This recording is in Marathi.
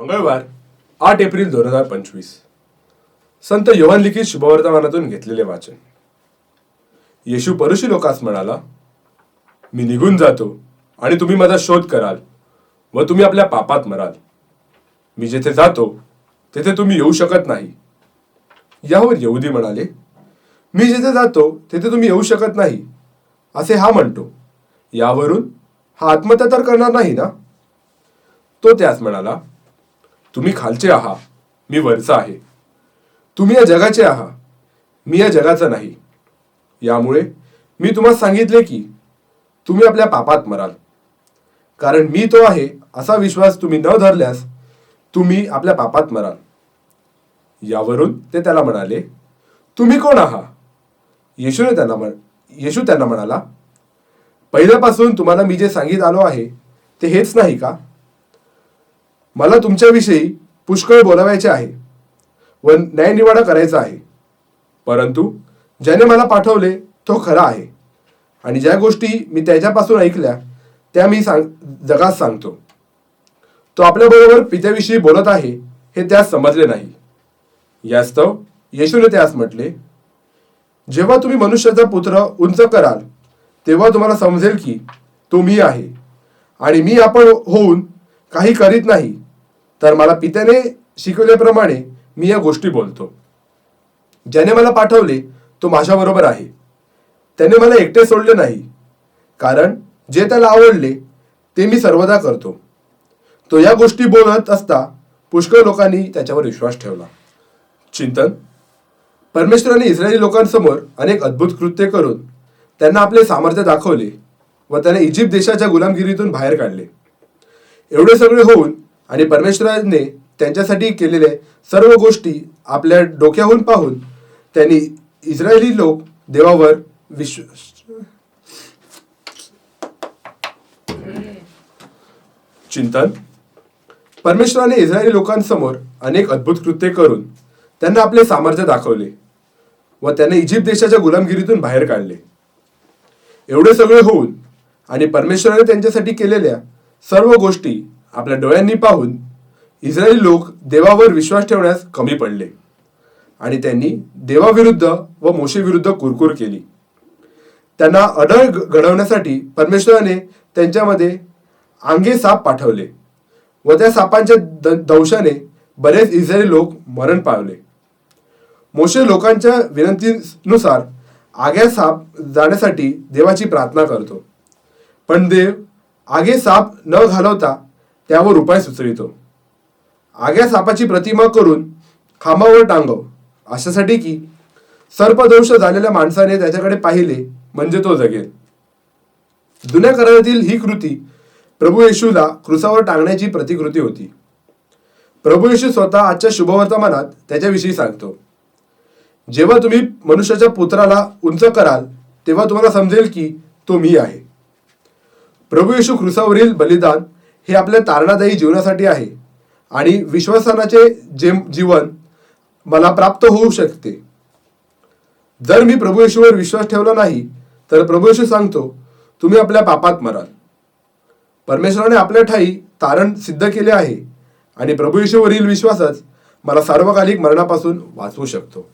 मंगळवार आठ एप्रिल दोन हजार पंचवीस. संत यवन लिखित शुभवर्तमानातून घेतलेले वाचन. येशू परुषी लोकास म्हणाला मी निघून जातो आणि तुम्ही माझा शोध कराल व तुम्ही आपल्या पापात मराल. मी जेथे जातो तेथे तुम्ही येऊ शकत नाही. यावर येऊदी म्हणाले मी जिथे जातो तेथे तुम्ही येऊ शकत नाही. असे हा म्हणतो. यावरून हा आत्महत्या तर करणार नाही ना? तो त्यास म्हणाला तुम्ही खालचे आहात. मी वरचा आहे. तुम्ही या जगाचे आहात. मी या जगाचा नाही. यामुळे मी तुम्हाला सांगितले की तुम्ही आपल्या पापात मराल. कारण मी तो आहे असा विश्वास तुम्ही न धरल्यास तुम्ही आपल्या पापात मराल. यावरून ते त्याला म्हणाले तुम्ही कोण आहात? येशूने त्यांना म्हण येशू त्यांना म्हणाला पहिल्यापासून तुम्हाला मी जे सांगित आलो आहे ते हेच नाही का? मला तुमच्याविषयी पुष्कळ बोलावायचे आहे. व न्यायनिवाडा करायचा आहे. परंतु ज्याने मला पाठवले तो खरा आहे. आणि ज्या गोष्टी मी त्याच्यापासून ऐकल्या त्या मी सांग जगात सांगतो. तो आपल्याबरोबर पित्याविषयी बोलत आहे हे त्यास समजले नाही. यास्तव येशूने त्यास म्हटले जेव्हा तुम्ही मनुष्याचा पुत्र उंच कराल तेव्हा तुम्हाला समजेल की तो मी आहे. आणि मी आपण होऊन काही करीत नाही. तर मला पित्याने शिकवल्याप्रमाणे मी या गोष्टी बोलतो. ज्याने मला पाठवले तो माझ्याबरोबर आहे. त्याने मला एकटे सोडले नाही. कारण जे त्याला आवडले ते मी सर्वदा करतो. तो या गोष्टी बोलत असता पुष्कळ लोकांनी त्याच्यावर विश्वास ठेवला. चिंतन? परमेश्वराने इस्रायली लोकांसमोर अनेक अद्भुत कृत्य करून त्यांना आपले सामर्थ्य दाखवले व त्याने इजिप्त देशाच्या गुलामगिरीतून बाहेर काढले. एवढे सगळे होऊन आणि परमेश्वराने त्यांच्यासाठी केलेले सर्व गोष्टी आपल्या डोक्याहून पाहून त्यांनी इस्रायली लोक देवावर विश्वास चिंतन. परमेश्वराने इस्रायली लोकांसमोर अनेक अद्भुत कृत्ये करून त्यांना आपले सामर्थ्य दाखवले व त्यांना इजिप्त देशाच्या गुलामगिरीतून बाहेर काढले. एवढे सगळे होऊन आणि परमेश्वराने त्यांच्यासाठी केलेल्या सर्व गोष्टी आपल्या डोळ्यांनी पाहून इस्रायली लोक देवावर विश्वास ठेवण्यास कमी पडले. आणि त्यांनी देवाविरुद्ध व मोशेविरुद्ध कुरकुर केली. त्यांना अडळ घडवण्यासाठी परमेश्वराने त्यांच्यामध्ये आंगे साप पाठवले व त्या सापांच्या द- दंशाने बरेच इस्रायली लोक मरण पावले. मोशे लोकांच्या विनंतीनुसार आग्या साप जाण्यासाठी देवाची प्रार्थना करतो. पण देव आगे साप न घालवता त्यावर उपाय सुचवितो. आग्या सापाची प्रतिमा करून खांबावर टांगव. अशासाठी की सर्पदंश झालेल्या माणसाने त्याच्याकडे पाहिले म्हणजे तो जगेल. जुन्या करारातील ही कृती प्रभू येशूला क्रुसावर टांगण्याची प्रतिकृती होती. प्रभू येशू स्वतः आजच्या शुभवर्तमानात त्याच्याविषयी सांगतो. जेव्हा तुम्ही मनुष्याच्या पुत्राला उंच कराल तेव्हा तुम्हाला समजेल की तो मी आहे. प्रभू येशू क्रुसावरील बलिदान हे आपल्या तारणादायी जीवनासाठी आहे. आणि विश्वासनाचे जे जीवन मला प्राप्त होऊ शकते. जर मी प्रभू येशूवर विश्वास ठेवला नाही तर प्रभू येशू सांगतो तुम्ही आपल्या पापात मराल. परमेश्वराने आपल्या ठाई तारण सिद्ध केले आहे. आणि प्रभू येशूवरील विश्वासच मला सार्वकालिक मरणापासून वाचवू शकतो.